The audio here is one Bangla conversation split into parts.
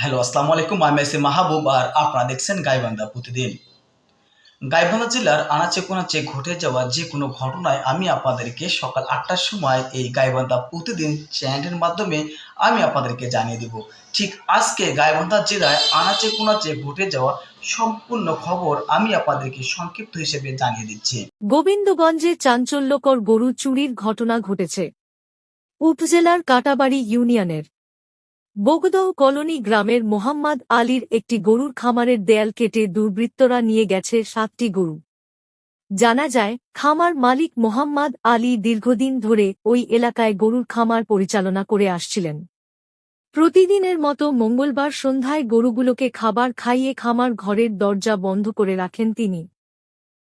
হ্যালো, আসসালামু আলাইকুম। আমি এসে মাহবুব আর আপনারা দেখছেন গাইবান্ধা প্রতিদিন। গাইবান্ধা জেলার আনাচে কোনাচে ঘটে যাওয়া যে কোনো ঘটনায় আমি আপনাদেরকে সকাল আটটার সময় এই গাইবান্ধা প্রতিদিন চ্যানেলের মাধ্যমে আমি আপনাদেরকে জানিয়ে দিব। ঠিক আজকে গাইবান্ধা জেলায় আনাচে কোনাচে ঘটে যাওয়া সম্পূর্ণ খবর আমি আপনাদেরকে সংক্ষিপ্ত হিসেবে জানিয়ে দিচ্ছি। গোবিন্দগঞ্জে চাঞ্চল্যকর গরু চুরির ঘটনা ঘটেছে। উপজেলার কাটাবাড়ি ইউনিয়নের বগদহ কলোনি গ্রামের মোহাম্মদ আলীর একটি গরুর খামারের দেয়াল কেটে দুর্বৃত্তরা নিয়ে গেছে সাতটি গরু। জানা যায়, খামার মালিক মোহাম্মদ আলী দীর্ঘদিন ধরে ওই এলাকায় গরুর খামার পরিচালনা করে আসছিলেন। প্রতিদিনের মতো মঙ্গলবার সন্ধ্যায় গরুগুলোকে খাবার খাইয়ে খামার ঘরের দরজা বন্ধ করে রাখেন তিনি।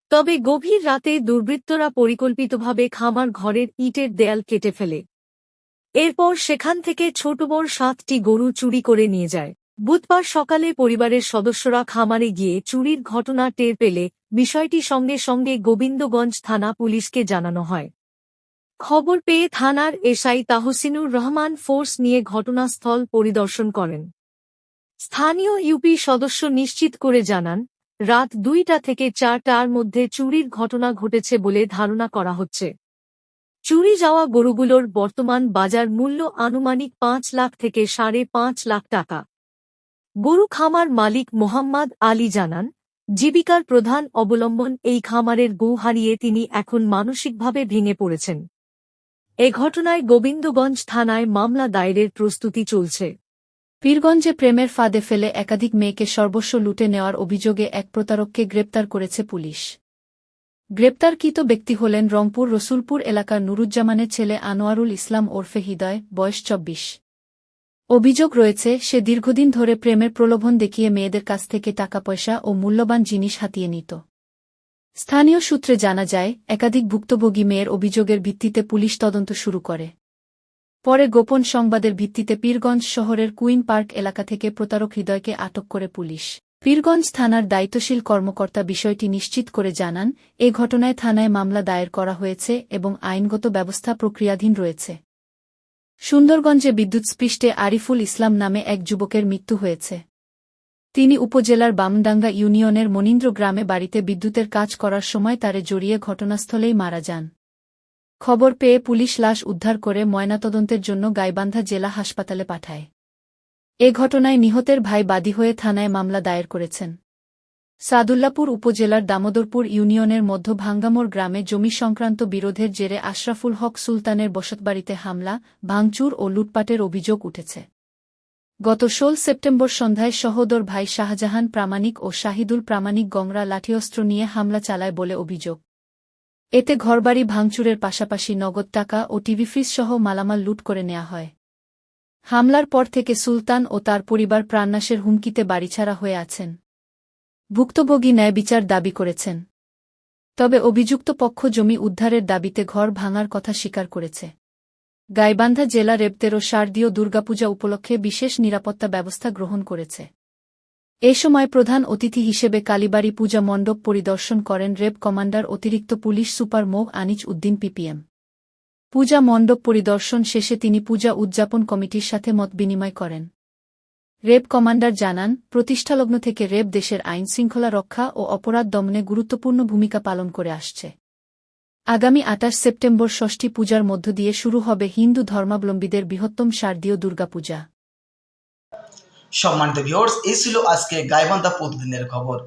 তবে গভীর রাতে দুর্বৃত্তরা পরিকল্পিতভাবে খামার ঘরের ইটের দেয়াল কেটে ফেলে। এরপর সেখান থেকে ছোট বড় সাতটি গরু চুরি করে নিয়ে যায়। বুধবার সকালে পরিবারের সদস্যরা খামারে গিয়ে চুরির ঘটনা টের পেলে বিষয়টি সঙ্গে সঙ্গে গোবিন্দগঞ্জ থানা পুলিশকে জানানো হয়। খবর পেয়ে থানার এসআই তাহসিনুর রহমান ফোর্স নিয়ে ঘটনাস্থল পরিদর্শন করেন। স্থানীয় ইউপি সদস্য নিশ্চিত করে জানান, রাত দুইটা থেকে চারটার মধ্যে চুরির ঘটনা ঘটেছে বলে ধারণা করা হচ্ছে। চুরি যাওয়া গরুগুলোর বর্তমান বাজার মূল্য আনুমানিক পাঁচ লাখ থেকে সাড়ে পাঁচ লাখ টাকা। গরু খামার মালিক মোহাম্মদ আলী জানান, জীবিকার প্রধান অবলম্বন এই খামারের গু হারিয়ে তিনি এখন মানসিকভাবে ভেঙে পড়েছেন। এ ঘটনায় গোবিন্দগঞ্জ থানায় মামলা দায়েরের প্রস্তুতি চলছে। পীরগঞ্জে প্রেমের ফাঁদে ফেলে একাধিক মেয়েকে সর্বস্ব লুটে নেওয়ার অভিযোগে এক প্রতারককে গ্রেপ্তার করেছে পুলিশ। গ্রেপ্তারকৃত ব্যক্তি হলেন রংপুর রসুলপুর এলাকার নুরুজ্জামানের ছেলে আনোয়ারুল ইসলাম ওরফে হৃদয়, বয়স চব্বিশ। অভিযোগ রয়েছে, সে দীর্ঘদিন ধরে প্রেমের প্রলোভন দেখিয়ে মেয়েদের কাছ থেকে টাকা, পয়সা ও মূল্যবান জিনিস হাতিয়ে নিত। স্থানীয় সূত্রে জানা যায়, একাধিক ভুক্তভোগী মেয়ের অভিযোগের ভিত্তিতে পুলিশ তদন্ত শুরু করে। পরে গোপন সংবাদের ভিত্তিতে পীরগঞ্জ শহরের কুইন পার্ক এলাকা থেকে প্রতারক হৃদয়কে আটক করে পুলিশ। পীরগঞ্জ থানার দায়িত্বশীল কর্মকর্তা বিষয়টি নিশ্চিত করে জানান, এ ঘটনায় থানায় মামলা দায়ের করা হয়েছে এবং আইনগত ব্যবস্থা প্রক্রিয়াধীন রয়েছে। সুন্দরগঞ্জে বিদ্যুৎস্পৃষ্টে আরিফুল ইসলাম নামে এক যুবকের মৃত্যু হয়েছে। তিনি উপজেলার বামডাঙ্গা ইউনিয়নের মনীন্দ্র গ্রামে বাড়িতে বিদ্যুতের কাজ করার সময় তারে জড়িয়ে ঘটনাস্থলেই মারা যান। খবর পেয়ে পুলিশ লাশ উদ্ধার করে ময়নাতদন্তের জন্য গাইবান্ধা জেলা হাসপাতালে পাঠায়। এ ঘটনায় নিহতের ভাই বাদী হয়ে থানায় মামলা দায়ের করেছেন। সাদুল্লাপুর উপজেলার দামোদরপুর ইউনিয়নের মধ্য ভাঙ্গামোর গ্রামে জমি সংক্রান্ত বিরোধের জেরে আশরাফুল হক সুলতানের বসতবাড়িতে হামলা, ভাঙচুর ও লুটপাটের অভিযোগ উঠেছে। গত ষোল সেপ্টেম্বর সন্ধ্যায় সহোদর ভাই শাহজাহান প্রামাণিক ও শাহিদুল প্রামাণিক গংরা লাঠিঅস্ত্র নিয়ে হামলা চালায় বলে অভিযোগ। এতে ঘরবাড়ি ভাঙচুরের পাশাপাশি নগদ টাকা ও টিভি ফ্রিজ সহ মালামাল লুট করে নেওয়া হয়। হামলার পর থেকে সুলতান ও তার পরিবার প্রাণনাশের হুমকিতে বাড়িছাড়া হয়ে আছেন। ভুক্তভোগী ন্যায় বিচার দাবি করেছেন। তবে অভিযুক্ত পক্ষ জমি উদ্ধারের দাবিতে ঘর ভাঙার কথা স্বীকার করেছে। গাইবান্ধা জেলা রেবতেরও শারদীয় দুর্গাপূজা উপলক্ষে বিশেষ নিরাপত্তা ব্যবস্থা গ্রহণ করেছে। এ সময় প্রধান অতিথি হিসেবে কালীবাড়ি পূজা মণ্ডপ পরিদর্শন করেন রেব কমান্ডার অতিরিক্ত পুলিশ সুপার মোহ আনিচ উদ্দিন পিপিএম। পূজা মণ্ডপ পরিদর্শন শেষে তিনি পূজা উদযাপন কমিটির সাথে মত বিনিময় করেন। রেব কমান্ডার জানান, প্রতিষ্ঠালগ্ন থেকে রেব দেশের আইন শৃঙ্খলা রক্ষা ও অপরাধ দমনে গুরুত্বপূর্ণ ভূমিকা পালন করে আসছে। আগামী আটাশ সেপ্টেম্বর ষষ্ঠী পূজার মধ্য দিয়ে শুরু হবে হিন্দু ধর্মাবলম্বীদের বৃহত্তম শারদীয় দুর্গাপূজা। সম্মানিত ভিউয়ার্স, এই ছিল আজকে গাইবান্ধা প্রতিদিনের খবর।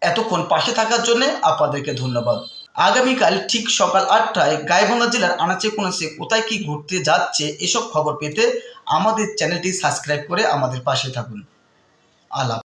এতক্ষণ পাশে থাকার জন্য আপনাদেরকে ধন্যবাদ। আগামীকাল ঠিক সকাল আটটায় গাইবান্ধা জেলার আনাচে কোনাচে কোথায় কি ঘুরতে যাচ্ছে, এসব খবর পেতে আমাদের চ্যানেলটি সাবস্ক্রাইব করে আমাদের পাশে থাকুন। আলাপ